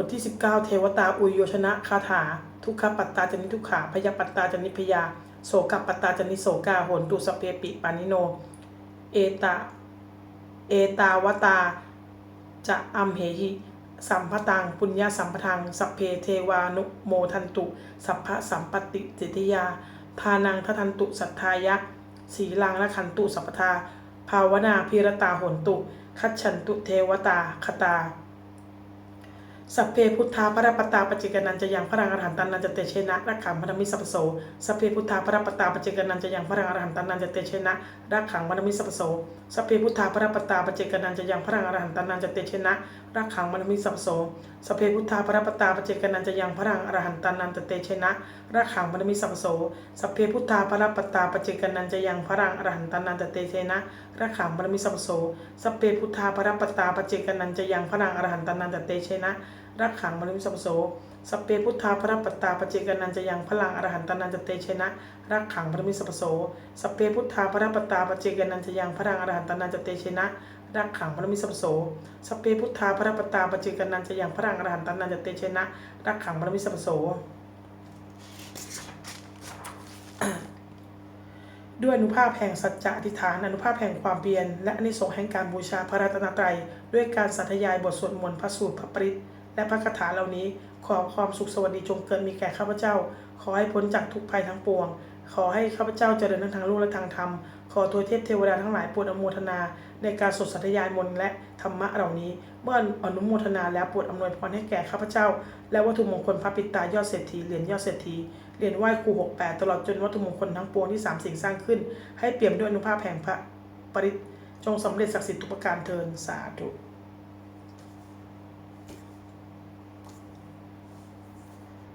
บทที่ 19 เทวตาอุยโยชนะคาถา ทุกขปัตตาจนิทุกขาพยาปัตตาจนิพยา โสกปัตตาจนิโสกาโหนตุสเพปิปานิโน เอตาเอตาวตาจะอัมเหหิสัมพตังปุญญาสัมปทัง สัพเพเทวานุโมทันตุ สัพพะสัมปติจิติยา ทานังทัทันตุสัทธายะสีลังละขันตุสัพพทา ภาวนาพิรตาโหนตุ คัจฉันตุเทวตาคตา สัพเพพุทธาพระปตาปจเจกนันจะยังพระรังอรหันตันนันจะเตเชนะรักขังพระมิสัพโสสัพเพพุทธาพระปตาปจเจกนันจะยังพระรังอรหันตันนันจะเตเชนะรักขังพระมิสัพโสสัพเพพุทธาพระปตาปจเจกนันจะยังพระรังอรหันตันนันจะเตเชนะรักขังพระมิสัพโสสัพเพพุทธาพระปตาปจเจกนันจะยังพระรังอรหันตันนันจะเตเชนะรักขังพระมิสัพโสสัพเพพุทธาพระปตาปจเจกนันจะยังพระรังอรหันตันนันจะเตเชนะรักขังพระมิสัพโสสัพเพพุทธาพระปตาปจเจกนันจะยังพระังอรหันตันนันจะเตเชนะรักขังมนุมิสัพพโสสเปพุทธาพระปัตตาปเจกนันจะยังพลังอรหันตานันจะเตชนะ รักขังมนุมิสัพโสสเปพุทธาพระปัตตาปเจกนันจะยังพลังอรหันตานันจะเตชนะ รักขังมนุมิสัพโสสเปพุทธาพระปัตตาปเจกนันจะยังพลังอรหันตานันจะเตชนะ รักขังมนุมิสัพโสด้วยอนุภาพแห่งสัจจะอธิษฐานอนุภาพแห่งความเพียรและอนิสงส์แห่งการบูชาพระรัตนตรัย ด้วยการสัทยายบทสวดมนต์พระสูตรพระปริต และพระคาถาเหล่านี้ขอความสุขสวัสดีจงเกิดมีแก่ข้าพเจ้า ขอให้พ้นจากทุกภัยทั้งปวง ขอให้ข้าพเจ้าเจริญทั้งทางโลกและทางธรรม ขอตัวเทพเทวดาทั้งหลายโปรดอนุโมทนา ในการสดสัทยายมนและธรรมะเหล่านี้ เมื่ออนุโมทนาแล้วโปรดอำนวยพรให้แก่ข้าพเจ้า และวัตถุมงคลพระปิตายอดเศรษฐีเหรียญยอดเศรษฐีเหรียญไหว้ครู68ตลอดจนวัตถุมงคลทั้งปวงที่สามสิ่งสร้างขึ้น ให้เปี่ยมด้วยอนุภาพแห่งพระปริจงสำเร็จศักดิ์สิทธิ์ทุกประการเทินสาธุ